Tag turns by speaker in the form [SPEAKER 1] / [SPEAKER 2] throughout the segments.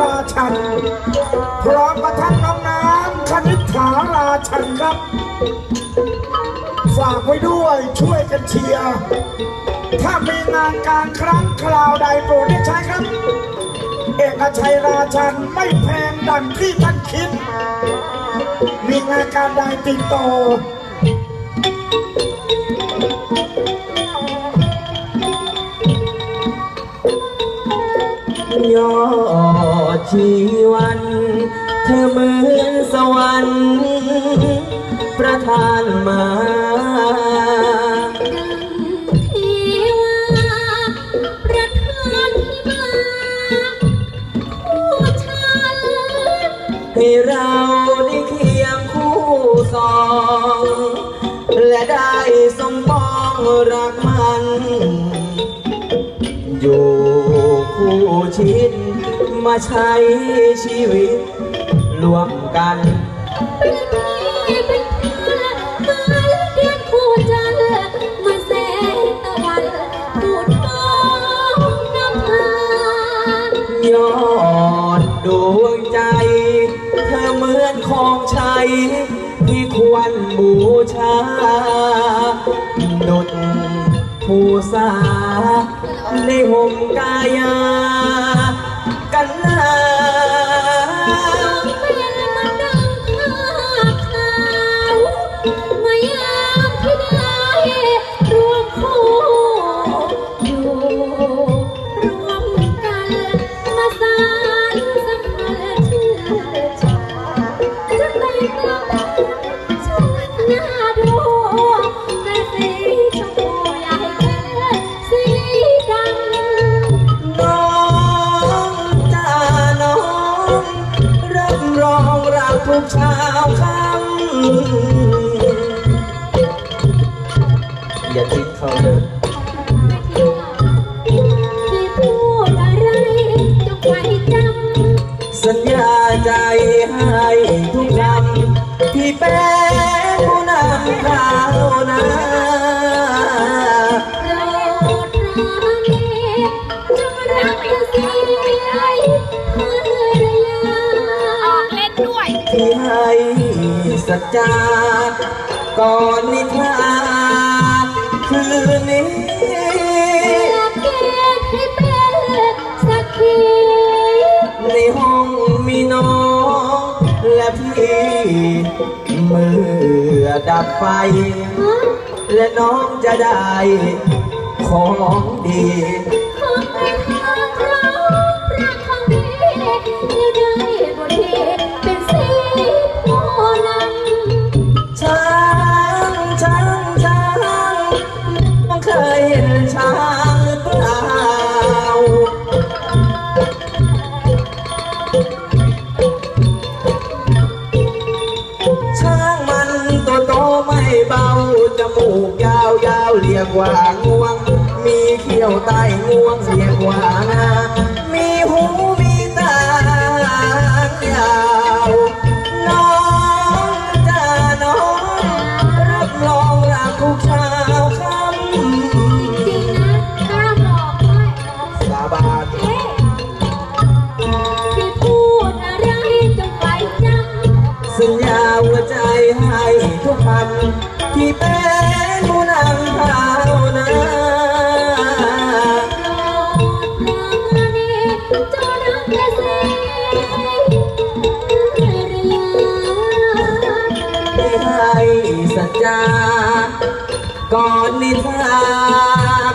[SPEAKER 1] ราชัน พร้อมกับท่านน้องน้ำคณิษฐาราชันครับ ฝากไว้ด้วยช่วยกันเชียร์ ถ้ามีงานการครั้งคราวใดโปรดได้ใช้ครับ เอกชัยราชันไม่แพงดังที่ท่านคิด มีงานการใดติดต่อ
[SPEAKER 2] ยอดชีวัน เธอเหมือนสวรรค์ประทานมา
[SPEAKER 3] ที่ว่าประธานที่มาผู้ชัน
[SPEAKER 2] ให้เราได้เคียงคู่สอง และได้สมปองรักมัน อยู่ คู่ชิดมาใช้ชีวิตร่วมกัน
[SPEAKER 3] เป็นพี่เป็นเธอมาเรียนคู่จันมาแสงตะวันพูดมองนำพาน
[SPEAKER 2] ยอดดวงใจ เธอเหมือนของใช้ที่ควรบูชาดุจ ผู้สาในห่
[SPEAKER 3] อย่าทิ้งเขา
[SPEAKER 2] เลย
[SPEAKER 3] ที่พูดอะไรจงไว้จำ
[SPEAKER 2] สัญญาใจให้ทุกคำที่เป็นผู้นำข่าวนะ
[SPEAKER 3] โปรดราณีจงรักและสีภรรยาออกเล่นด้วย
[SPEAKER 2] ที่ให้สัจจากก่อนนิทาน คืนนี้
[SPEAKER 3] อยากเกณฑ์ให้เป็นสักขี
[SPEAKER 2] ในห้องมีน้อง และพี่เมื่อดับไฟ และน้องจะได้ของดี
[SPEAKER 3] เบา
[SPEAKER 2] จมูกยาวยาวเรียกว่างวง มีเขี้ยวใต้งวงเรียกว่างาำ
[SPEAKER 3] ที่
[SPEAKER 2] เป็นผู้นำข่าวนะได้ให้สัจจาก่อนนิทรา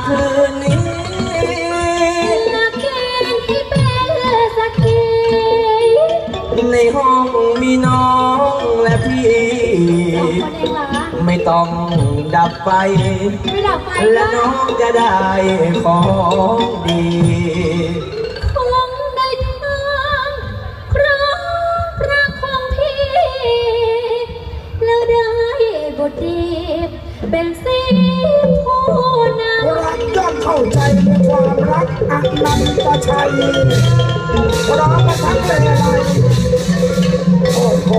[SPEAKER 2] คืนนี้ ในห้องมีน้องและพี่ ไม่ต้องดับไฟไดับไฟและน้องจะได้ของดี
[SPEAKER 3] ของได้ทางครองรักของพี่ แล้วได้บทดี เป็นสีผู้นำ
[SPEAKER 1] รักย่อมเข้าใจในความรักอันันตชัยพร้อมมาทั้งเป็นอะไรโอ้โห